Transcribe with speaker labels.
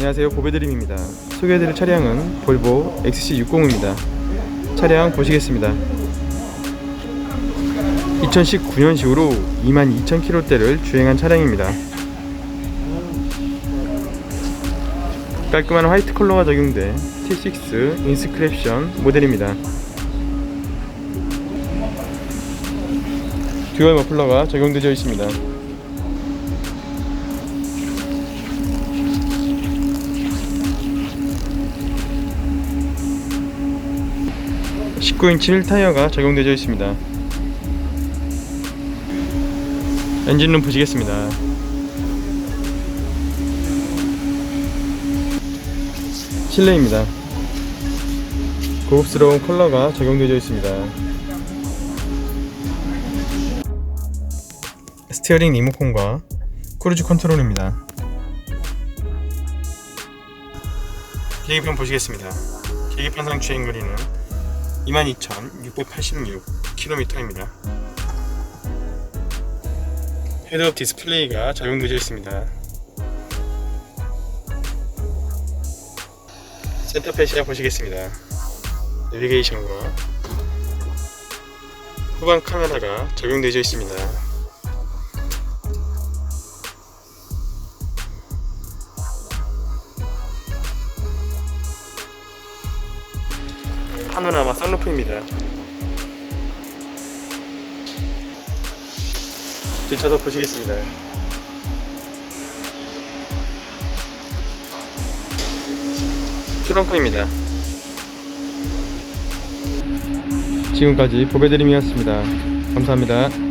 Speaker 1: 안녕하세요. 보배드림입니다. 소개해드릴 차량은 볼보 XC60입니다. 차량 보시겠습니다. 2019년식으로 22,000km대를 주행한 차량입니다. 깔끔한 화이트 컬러가 적용된 T6 인스크랩션 모델입니다. 듀얼 머플러가 적용되어 있습니다 19인치 1타이어가 적용되어 있습니다. 엔진룸 보시겠습니다. 실내입니다. 고급스러운 컬러가 적용되어 있습니다. 스티어링 리모컨과 크루즈 컨트롤입니다. 계기판 보시겠습니다. 계기판상 주행거리는 22,686km입니다. 헤드업 디스플레이가 적용되어 있습니다. 센터 패시아 보시겠습니다. 내비게이션과 후방 카메라가 적용되어 있습니다. 파노라마 썬루프입니다. 뒷차도 보시겠습니다. 트렁크입니다. 지금까지 보배드림이었습니다. 감사합니다.